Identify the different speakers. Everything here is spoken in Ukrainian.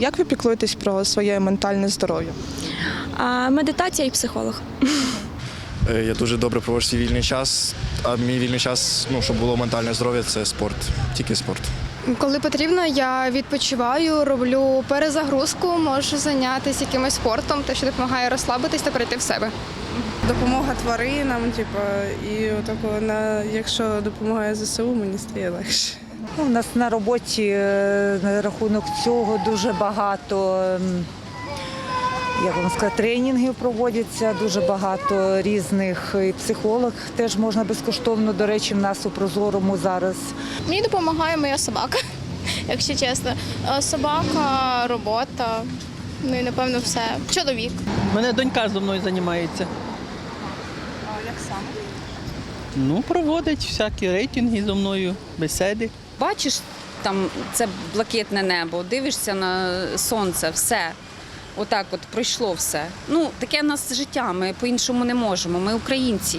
Speaker 1: Як ви піклуєтесь про своє ментальне здоров'я?
Speaker 2: А, медитація і психолог.
Speaker 3: Е, Я дуже добре проводжу свій вільний час, а мій вільний час, ну, щоб було ментальне здоров'я, це спорт, тільки спорт.
Speaker 4: Коли потрібно, я відпочиваю, роблю перезагрузку, можу зайнятися якимось спортом, те, що допомагає розслабитись та прийти в себе.
Speaker 5: допомога тваринам, типу, і отако на якщо допомагає ЗСУ, мені стає легше.
Speaker 6: Ну, У нас на роботі е, на рахунок цього дуже багато ем, як вам сказати, тренінгів проводяться, дуже багато різних і психолог теж можна безкоштовно. До речі, в нас у Прозорому зараз
Speaker 7: Мені допомагає моя собака, якщо чесно. Е, Собака, робота, ну і напевно все. Чоловік.
Speaker 8: Мене донька зі мною займається. А як саме? Ну, проводить всякі рейтинги зі мною, бесіди.
Speaker 9: Бачиш, там це блакитне небо, дивишся на сонце, все. Отак от пройшло все. Ну, таке в нас життя, ми по-іншому не можемо. Ми українці.